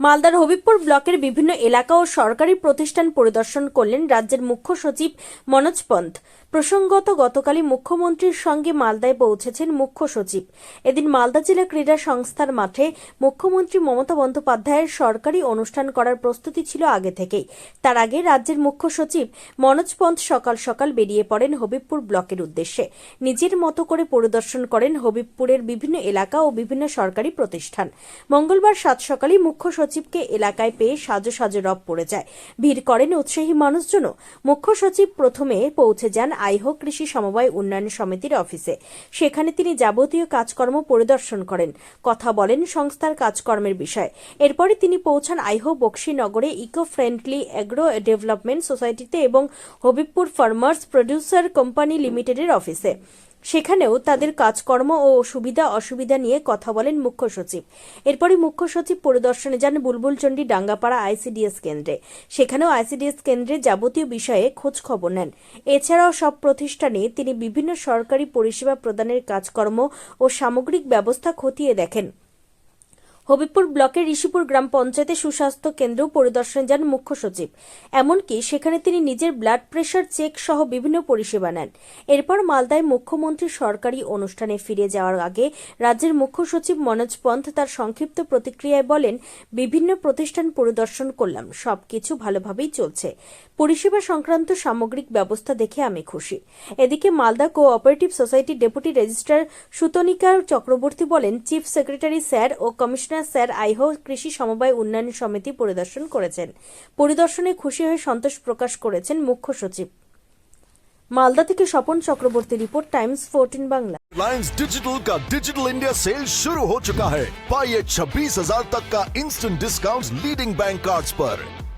মালদার হবিবপুর ব্লকের বিভিন্ন এলাকা ও সরকারি প্রতিষ্ঠান পরিদর্শন করলেন রাজ্যের মুখ্য সচিব মনোজ পন্থ। প্রসঙ্গত, গতকালই মুখ্যমন্ত্রীর সঙ্গে মালদায় পৌঁছেছেন মুখ্য সচিব। এদিন মালদা জেলা ক্রীড়া সংস্থার মাঠে মুখ্যমন্ত্রী মমতা বন্দ্যোপাধ্যায়ের সরকারি অনুষ্ঠান করার প্রস্তুতি ছিল আগে থেকেই। তার আগে রাজ্যের মুখ্য সচিব মনোজ পন্থ সকাল সকাল বেরিয়ে পড়েন হবিবপুর ব্লকের উদ্দেশ্যে। নিজের মতো করে পরিদর্শন করেন হবিবপুরের বিভিন্ন এলাকা ও বিভিন্ন সরকারি প্রতিষ্ঠান। মঙ্গলবার সাত সকালে মুখ্য সচিবকে এলাকায় পেয়ে সাজো সাজো রব পড়ে যায়। ভিড় করেন উৎসাহী মানুষজনও। মুখ্য সচিব প্রথমে পৌঁছে যান আইহো কৃষি সমবায় উন্নয়ন সমিতির অফিসে। সেখানে তিনি যাবতীয় কাজকর্ম পরিদর্শন করেন। কথা বলেন সংস্থার কাজকর্মের বিষয়ে। এরপরে তিনি পৌঁছান আইহো বক্সিনগরে ইকো ফ্রেন্ডলি অ্যাগ্রো ডেভেলপমেন্ট সোসাইটিতে এবং হবিবপুর ফার্মার্স প্রডিউসার কোম্পানি লিমিটেডের অফিসে। সেখানেও তাদের কাজকর্ম ও সুবিধা অসুবিধা নিয়ে কথা বলেন মুখ্য সচিব। এরপরই মুখ্য সচিব পরিদর্শনে যান বুলবুলচন্ডী ডাঙ্গাপাড়া আইসিডিএস কেন্দ্রে। সেখানেও আইসিডিএস কেন্দ্রে যাবতীয় বিষয়ে খোঁজ খবর নেন। এছাড়াও সব প্রতিষ্ঠানে তিনি বিভিন্ন সরকারি পরিষেবা প্রদানের কাজকর্ম ও সামগ্রিক ব্যবস্থা খতিয়ে দেখেন। হবিবপুর ব্লকের ঋষিপুর গ্রাম পঞ্চায়েতে সুস্বাস্থ্য কেন্দ্র পরিদর্শনে যান মুখ্য সচিব। এমনকি সেখানে তিনি নিজের ব্লাড প্রেশার চেক সহ বিভিন্ন পরিষেবা নেন। এরপর মালদায় মুখ্যমন্ত্রীর সরকারি অনুষ্ঠানে ফিরে যাওয়ার আগে রাজ্যের মুখ্য সচিব মনোজ পন্থ তার সংক্ষিপ্ত প্রতিক্রিয়ায় বলেন, বিভিন্ন প্রতিষ্ঠান পরিদর্শন করলাম, সবকিছু ভালোভাবেই চলছে। পরিষেবা সংক্রান্ত সামগ্রিক ব্যবস্থা দেখে আমি খুশি। এদিকে মালদা কোঅপারেটিভ সোসাইটির ডেপুটি রেজিস্ট্রার সুতনিকা চক্রবর্তী বলেন, চিফ সেক্রেটারি স্যার ও কমিশনার স্যার আইহো কৃষি সমবায় উন্নয়ন সমিতি পরিদর্শন করেছেন পরিদর্শনে খুশি হয়ে সন্তোষ প্রকাশ করেছেন মুখ্য সচিব মালদা থেকে Swapan Chakraborty report times fourteen Bangla Reliance digital का डिजिटल इंडिया सेल शुरू हो चुका है पाइए छब्बीस हजार तक का instant discount leading bank cards पर